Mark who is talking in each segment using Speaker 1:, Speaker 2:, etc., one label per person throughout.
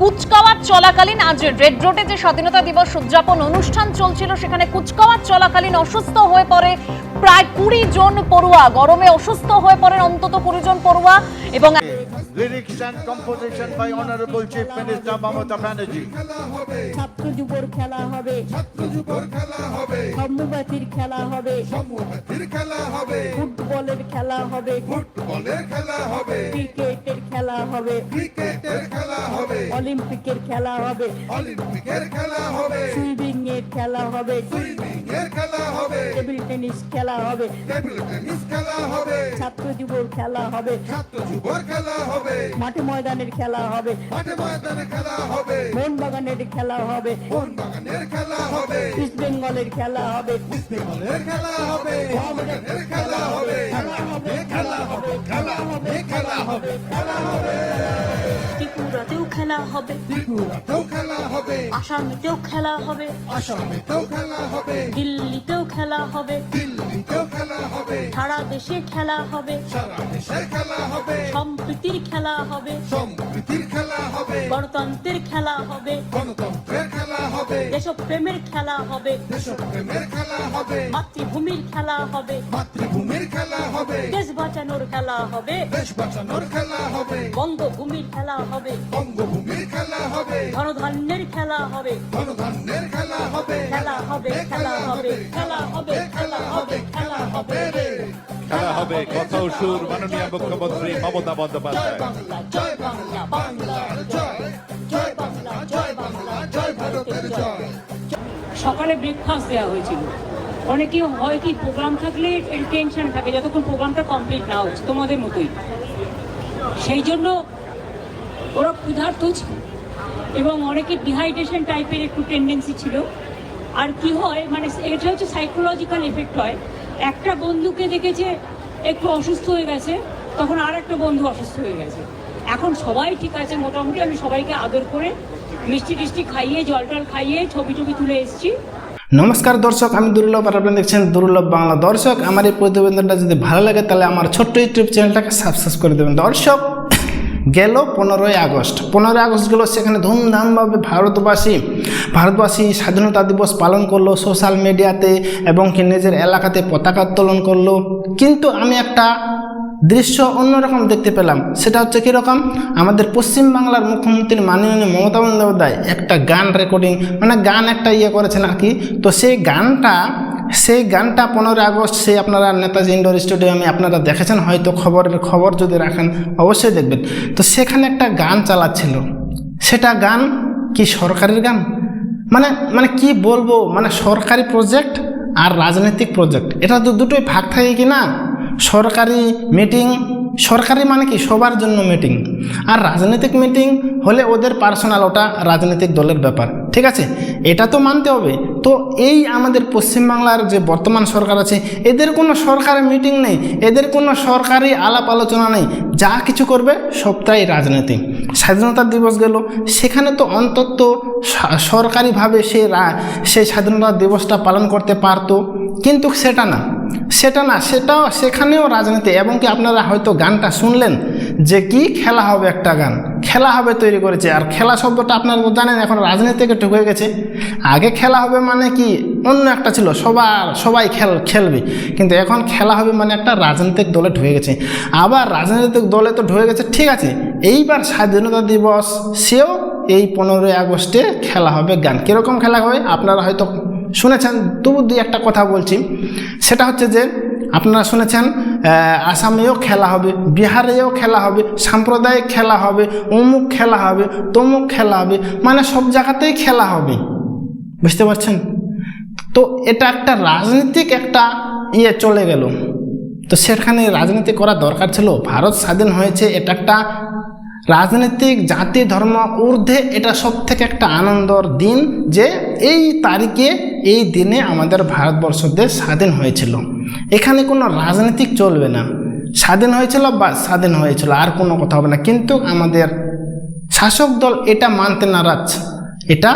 Speaker 1: কুচকাওয়াজ চলাকালীন আজ রেড রোডে যে স্বাধীনতা দিবস উদযাপন অনুষ্ঠান চলছিল, সেখানে কুচকাওয়াজ চলাকালীন অসুস্থ হয়ে পড়ে প্রায় কুড়ি জন পড়ুয়া। গরমে অসুস্থ হয়ে পড়েন অন্তত কুড়ি জন পড়ুয়া এবং
Speaker 2: Lyrics and composition by Honorable Chief Minister Mamata Banerjee.
Speaker 3: ছাত্র যুবর খেলা হবে। সম্মুবাতির খেলা হবে।
Speaker 4: খেলা হবে
Speaker 3: ফুটবলের খেলা হবে।
Speaker 4: ফুটবলের খেলা হবে
Speaker 3: ক্রিকেটের খেলা হবে।
Speaker 4: ক্রিকেটের খেলা হবে
Speaker 3: অলিম্পিকের খেলা হবে।
Speaker 4: অলিম্পিকের খেলা হবে
Speaker 3: সুইমিং এর খেলা হবে
Speaker 4: সুইমিং এর খেলা হবে।
Speaker 3: টেনিস খেলা হবে
Speaker 4: টেবিল টেনিস খেলা হবে
Speaker 3: ছাত্র যুবর খেলা হবে
Speaker 4: ছাত্র যুবর খেলা হবে
Speaker 3: মাঠে ময়দানের খেলা হবে
Speaker 4: মাঠে ময়দানে খেলা হবে
Speaker 3: মন বাগানের খেলা হবে
Speaker 4: কোন বাগানের খেলা হবে
Speaker 3: ইস্ট বেঙ্গলের খেলা হবে
Speaker 4: বেঙ্গলের খেলা হবে বাগানের খেলা হবে খেলা হবে খেলা হবে খেলা হবে খেলা হবে খেলা হবে
Speaker 5: ত্রিপুরাতেও খেলা হবে।
Speaker 4: ত্রিপুরাতেও খেলা হবে।
Speaker 5: আসামেতেও খেলা হবে।
Speaker 4: আসামেতেও খেলা হবে।
Speaker 5: দিল্লিতেও খেলা হবে।
Speaker 4: দিল্লিতেও খেলা হবে।
Speaker 5: সারা দেশে খেলা হবে।
Speaker 4: সারা দেশে খেলা হবে।
Speaker 5: সম্প্রীতির খেলা হবে
Speaker 4: সম্প্রীতির খেলা হবে
Speaker 5: গণতন্ত্রের খেলা হবে
Speaker 4: গণতন্ত্রের খেলা হবে
Speaker 5: দেশপ্রেমের খেলা হবে
Speaker 4: দেশপ্রেমের খেলা হবে
Speaker 5: মাতৃভূমির খেলা হবে
Speaker 4: মাতৃভূমির খেলা হবে
Speaker 5: দেশ বাঁচানোর খেলা হবে
Speaker 4: দেশ বাঁচানোর খেলা হবে
Speaker 5: বঙ্গভূমির খেলা হবে
Speaker 4: বঙ্গভূমির খেলা হবে
Speaker 5: ধনধান্যের খেলা হবে
Speaker 4: গণধান্যের খেলা হবে
Speaker 5: খেলা হবে খেলা হবে খেলা হবে খেলা হবে খেলা হবে
Speaker 6: হবে। কথা সুর, মাননীয় মুখ্যমন্ত্রী মমতা বন্দ্যোপাধ্যায়।
Speaker 7: সকালে ব্রেকফাস্ট দেওয়া হয়েছিল। অনেকে হয় কি প্রোগ্রাম থাকলে টেনশন থাকে, যতক্ষণ প্রোগ্রামটা কমপ্লিট না হচ্ছে, তোমাদের মতোই। সেই জন্য ওরা ক্ষুধার্ত ছিল। এবং অনেকে ডিহাইড্রেশন টাইপের একটু টেন্ডেন্সি ছিল। আর কি হয় মানে এটা হচ্ছে সাইকোলজিক্যাল এফেক্ট হয়। একটা বন্ধুকে দেখেছে একটু অসুস্থ হয়ে গেছে, তখন আর একটা বন্ধু অসুস্থ হয়ে গেছে। এখন সবাই ঠিক আছে, মোটামুটি আমি সবাইকে আদর করে মিষ্টি টিষ্টি খাইয়ে জল টল খাইয়ে ছবি টবি তুলে এসেছি।
Speaker 8: নমস্কার দর্শক, আমি দুর্লভ আর আপনারা দেখছেন দুর্লভ বাংলা। দর্শক, আমার এই প্রতিবেদনটা যদি ভালো লাগে, তাহলে আমার ছোট্ট ইউটিউব চ্যানেলটাকে সাবস্ক্রাইব করে দেবেন। দর্শক গেল পনেরোই আগস্ট। পনেরোই আগস্ট গেল, সেখানে ধুমধামভাবে ভারতবাসী ভারতবাসী স্বাধীনতা দিবস পালন করল সোশ্যাল মিডিয়াতে এবং কি নিজের এলাকাতে পতাকা উত্তোলন করল। কিন্তু আমি একটা দৃশ্য অন্যরকম দেখতে পেলাম। সেটা হচ্ছে কীরকম? আমাদের পশ্চিমবাংলার মুখ্যমন্ত্রী মাননীয় মমতা বন্দ্যোপাধ্যায় একটা গান রেকর্ডিং মানে গান একটা ইয়ে করেছেন আর কি। তো সেই গানটা সেই গানটা পনেরোই আগস্ট সেই আপনারা নেতাজি ইন্ডোর স্টেডিয়ামে আপনারা দেখেছেন, হয়তো খবরের খবর যদি রাখেন অবশ্যই দেখবেন। তো সেখানে একটা গান চালাচ্ছিল। সেটা গান কি সরকারের গান? মানে মানে কি বলব? মানে সরকারি প্রজেক্ট আর রাজনৈতিক প্রজেক্ট এটা তো দুটোই ভাগ থাকে কি না? সরকারি মিটিং সরকারি মানে কি? সবার জন্য মিটিং আর রাজনৈতিক মিটিং হলে ওদের পার্সোনাল ওটা রাজনৈতিক দলের ব্যাপার। ঠিক আছে? এটা তো মানতে হবে। তো এই আমাদের পশ্চিমবাংলার যে বর্তমান সরকার আছে, এদের কোনো সরকারি মিটিং নেই, এদের কোনো সরকারি আলাপ আলোচনা নেই। যা কিছু করবে সবটাই রাজনীতি। স্বাধীনতা দিবস গেল, সেখানে তো অন্তত সরকারিভাবে সে সেই স্বাধীনতা দিবসটা পালন করতে পারতো। কিন্তু সেটা না। সেটা না, সেটাও সেখানেও রাজনীতি। এবং কি আপনারা হয়তো গানটা শুনলেন যে কি খেলা হবে একটা গান। খেলা হবে তৈরি করেছে। আর খেলা শব্দটা আপনারা তো জানেন, এখন রাজনীতিকে ঢুকে গেছে। আগে খেলা হবে মানে কি? অন্য একটা ছিল, সবার, সবাই খেল, খেলবে। কিন্তু এখন খেলা হবে মানে একটা রাজনৈতিক দলে ঢুকে গেছে। আবার রাজনৈতিক দলে তো ঢুকে গেছে, ঠিক আছে। এইবার স্বাধীনতা দিবস, সেও এই পনেরোই আগস্টে খেলা হবে গান। কীরকম খেলা হবে? আপনারা হয়তো শুনেছেন, তবু দুই একটা কথা বলছি। সেটা হচ্ছে যে, আপনারা শুনেছেন আসামেও খেলা হবে, বিহারেও খেলা হবে, সাম্প্রদায়িক খেলা হবে, অমুক খেলা হবে, তমুক খেলা হবে মানে সব জায়গাতেই খেলা হবে। বুঝতে পারছেন? তো এটা একটা রাজনীতিক একটা ইয়ে চলে গেল। তো সেখানে রাজনীতি করা দরকার ছিল, ভারত স্বাধীন হয়েছে, এটা একটা রাজনৈতিক জাতি, ধর্ম, ঊর্ধ্বে এটা সব থেকে একটা আনন্দর দিন যে এই তারিখে এই দিনে আমাদের ভারতবর্ষ দেশ স্বাধীন হয়েছিল। এখানে কোনো রাজনীতিক চলবে না। স্বাধীন হয়েছিল বা স্বাধীন হয়েছিল, আর কোনো কথা হবে না। কিন্তু আমাদের শাসক দল এটা মানতে নারাজ। এটা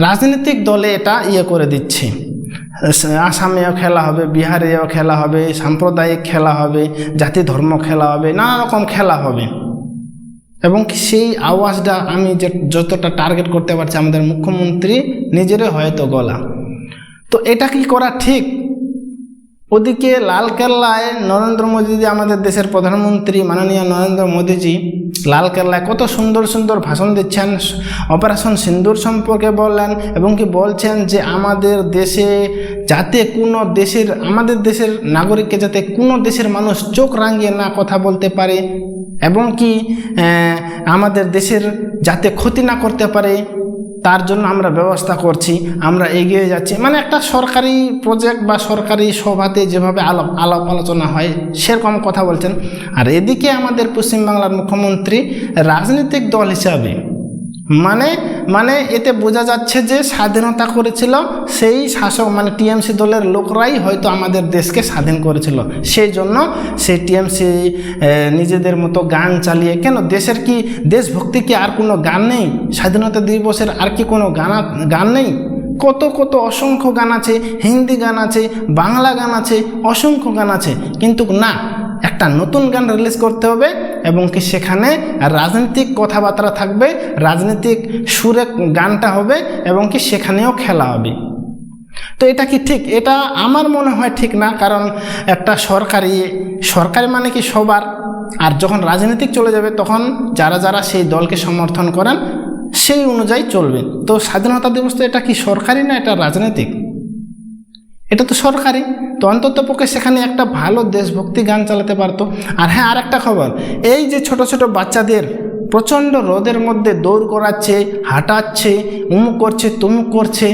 Speaker 8: রাজনৈতিক দলে এটা ইয়ে করে দিচ্ছে। আসামেও খেলা হবে, বিহারেও খেলা হবে, সাম্প্রদায়িক খেলা হবে, জাতি ধর্ম খেলা হবে, নানা রকম খেলা হবে। এবং সেই আওয়াজটা আমি যে, যতটা টার্গেট করতে পারছি, আমাদের মুখ্যমন্ত্রী নিজেরই হয়তো গলা। তো এটা কি করা ঠিক? ওদিকে লালকেল্লায় নরেন্দ্র মোদীজি, আমাদের দেশের প্রধানমন্ত্রী মাননীয় নরেন্দ্র মোদীজি লালকেল্লায় কত সুন্দর সুন্দর ভাষণ দিচ্ছেন। অপারেশন সিন্দুর সম্পর্কে বললেন এবং কি বলছেন যে আমাদের দেশে যাতে কোনো দেশের, আমাদের দেশের নাগরিককে যাতে কোনো দেশের মানুষ চোখ রাঙিয়ে না কথা বলতে পারে এবং কি আমাদের দেশের যাতে ক্ষতি না করতে পারে তার জন্য আমরা ব্যবস্থা করছি, আমরা এগিয়ে যাচ্ছি। মানে একটা সরকারি প্রজেক্ট বা সরকারি সভাতে যেভাবে আলাপ আলাপ আলোচনা হয়, সেরকম কথা বলছেন। আর এদিকে আমাদের পশ্চিমবাংলার মুখ্যমন্ত্রী রাজনৈতিক দল হিসাবে মানে মানে এতে বোঝা যাচ্ছে যে স্বাধীনতা করেছিল সেই শাসক মানে টিএমসি দলের লোকরাই হয়তো আমাদের দেশকে স্বাধীন করেছিল। সেই জন্য সেই টিএমসি নিজেদের মতো গান চালিয়ে, কেন দেশের কি, দেশভক্তি কি আর কোনো গান নেই? স্বাধীনতা দিবসের আর কি কোনো গান গান নেই? কত কত অসংখ্য গান আছে, হিন্দি গান আছে, বাংলা গান আছে, অসংখ্য গান আছে, কিন্তু না একটা নতুন গান রিলিজ করতে হবে এবং কি সেখানে রাজনৈতিক কথাবার্তা থাকবে, রাজনৈতিক সুরে গানটা হবে এবং কি সেখানেও খেলা হবে। তো এটা কি ঠিক? এটা আমার মনে হয় ঠিক না, কারণ একটা সরকারি সরকারি মানে কি সবার। আর যখন রাজনীতিক চলে যাবে, তখন যারা যারা সেই দলকে সমর্থন করেন, সেই অনুযায়ী চলবে। তো স্বাধীনতা দিবস তো এটা কি সরকারি না এটা রাজনৈতিক? এটা তো সরকারি। তো অন্তত পক্ষে সেখানে একটা ভালো দেশভক্তি গান চালাতে পারতো। আর হ্যাঁ আর একটা খবর। এই যে ছোট ছোট বাচ্চাদের প্রচণ্ড রোদের মধ্যে দৌড় করাচ্ছে, হাঁটাচ্ছে উমুক করছে তুমুক করছে,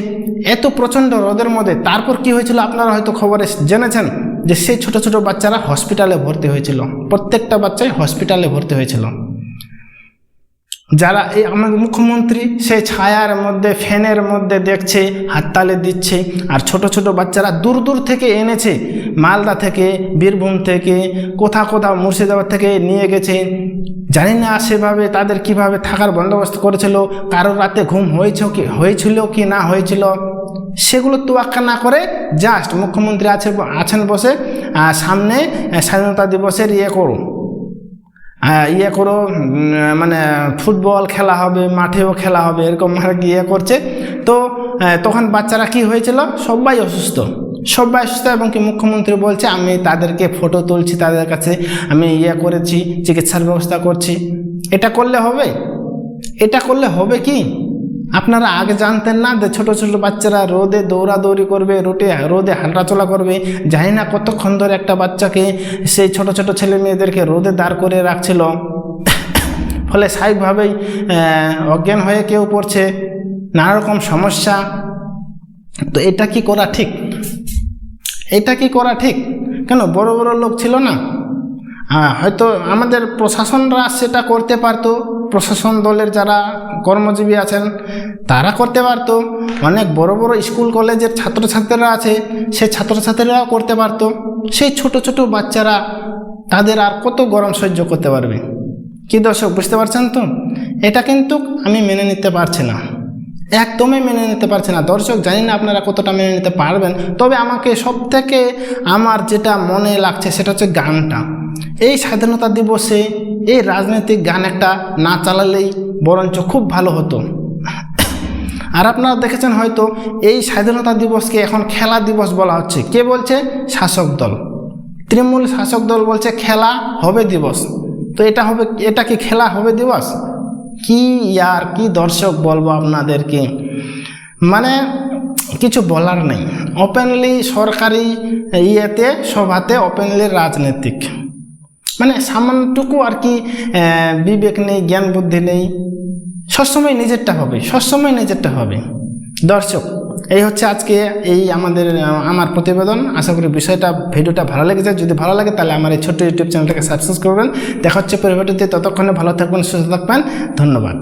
Speaker 8: এত প্রচণ্ড রোদের মধ্যে। তারপর কি হয়েছিল আপনারা হয়তো খবরে জেনেছেন যে সেই ছোট ছোট বাচ্চারা হসপিটালে ভর্তি হয়েছিল। প্রত্যেকটা বাচ্চাই হসপিটালে ভর্তি হয়েছিল। যারা এই আমাদের মুখ্যমন্ত্রী সেই ছায়ার মধ্যে, ফ্যানের মধ্যে দেখছে হাততালি দিচ্ছে। আর ছোট ছোট বাচ্চারা দূর দূর থেকে এনেছে। মালদা থেকে, বীরভূম থেকে কোথা কোথাও মুর্শিদাবাদ থেকে নিয়ে গেছে। জানি না সেভাবে তাদের কীভাবে থাকার বন্দোবস্ত করেছিল কারোর রাতে ঘুম হয়েছে কি, হয়েছিল কি না হয়েছিল, সেগুলো তোয়াক্কা না করে জাস্ট মুখ্যমন্ত্রী আছে আছেন বসে সামনে, স্বাধীনতা দিবসের ইয়ে করুন। ইয়ে করো মানে ফুটবল খেলা হবে, মাঠেও খেলা হবে, এরকম আর কি ইয়ে করছে। তো তখন বাচ্চারা কি হয়েছিল? সবাই অসুস্থ। সবাই অসুস্থ এবং কি মুখ্যমন্ত্রী বলছে, আমি তাদেরকে ফটো তুলছি, তাদের কাছে আমি ইয়ে করেছি, চিকিৎসার ব্যবস্থা করছি। এটা করলে হবে? এটা করলে হবে কি? আপনারা আগে জানতেন না যে ছোট ছোট বাচ্চারা রোদে দৌড়াদৌড়ি করবে, রোটে, রোদে হাঁটাচলা করবে। জানি না কতক্ষণ ধরে একটা বাচ্চাকে সেই ছোট ছোট ছেলে মেয়েদেরকে রোদে দাঁড় করে রাখছিল। ফলে স্বাভাবিকভাবেই অজ্ঞান হয়ে কেউ পড়ছে। নানা রকম সমস্যা। তো এটা কি করা ঠিক? এটা কি করা ঠিক? কেন বড় বড় লোক ছিল না? আহ, হয়তো আমাদের প্রশাসনরা সেটা করতে পারতো। প্রশাসন দলের যারা কর্মজীবী আছেন তারা করতে পারতো। অনেক বড় বড় স্কুল কলেজের ছাত্রছাত্রীরা আছে সেই ছাত্রছাত্রীরাও করতে পারতো। সেই ছোট ছোট বাচ্চারা তাদের আর কত গরম সহ্য করতে পারবে? কি দর্শক বুঝতে পারছেন তো? এটা কিন্তু আমি মেনে নিতে পারছি না। একদমই মেনে নিতে পারছি না। দর্শক, জানি না আপনারা কতটা মেনে নিতে পারবেন, তবে আমাকে সব থেকে আমার যেটা মনে লাগছে সেটা হচ্ছে গানটা। এই স্বাধীনতা দিবসে এই রাজনৈতিক গান একটা না চালালেই বরঞ্চ খুব ভালো হতো। আর আপনারা দেখেছেন হয়তো এই স্বাধীনতা দিবসকে এখন খেলা দিবস বলা হচ্ছে। কে বলছে? শাসক দল। তৃণমূল শাসক দল বলছে, খেলা হবে দিবস। তো এটা হবে, এটা কি খেলা হবে দিবস? কি আর কি দর্শক বলব আপনাদেরকে? মানে কিছু বলার নেই। ওপেনলি সরকারি ইয়েতে, সভাতে ওপেনলি রাজনৈতিক। মানে সামান্যটুকু আর কি বিবেক নেই, জ্ঞান বুদ্ধি নেই। সবসময় নিজেরটা হবে, সবসময় নিজেরটা হবে। দর্শক এই হচ্ছে আজকে এই আমাদের আমার প্রতিবেদন। আশা করি বিষয়টা, ভিডিওটা ভালো লেগেছে। যদি ভালো লাগে, তাহলে আমার এই ছোট্ট ইউটিউব চ্যানেলটাকে সাবস্ক্রাইব করবেন। দেখা হচ্ছে পরিবর্তিতে। ততক্ষণে ভালো থাকবেন, সুস্থ থাকবেন। ধন্যবাদ।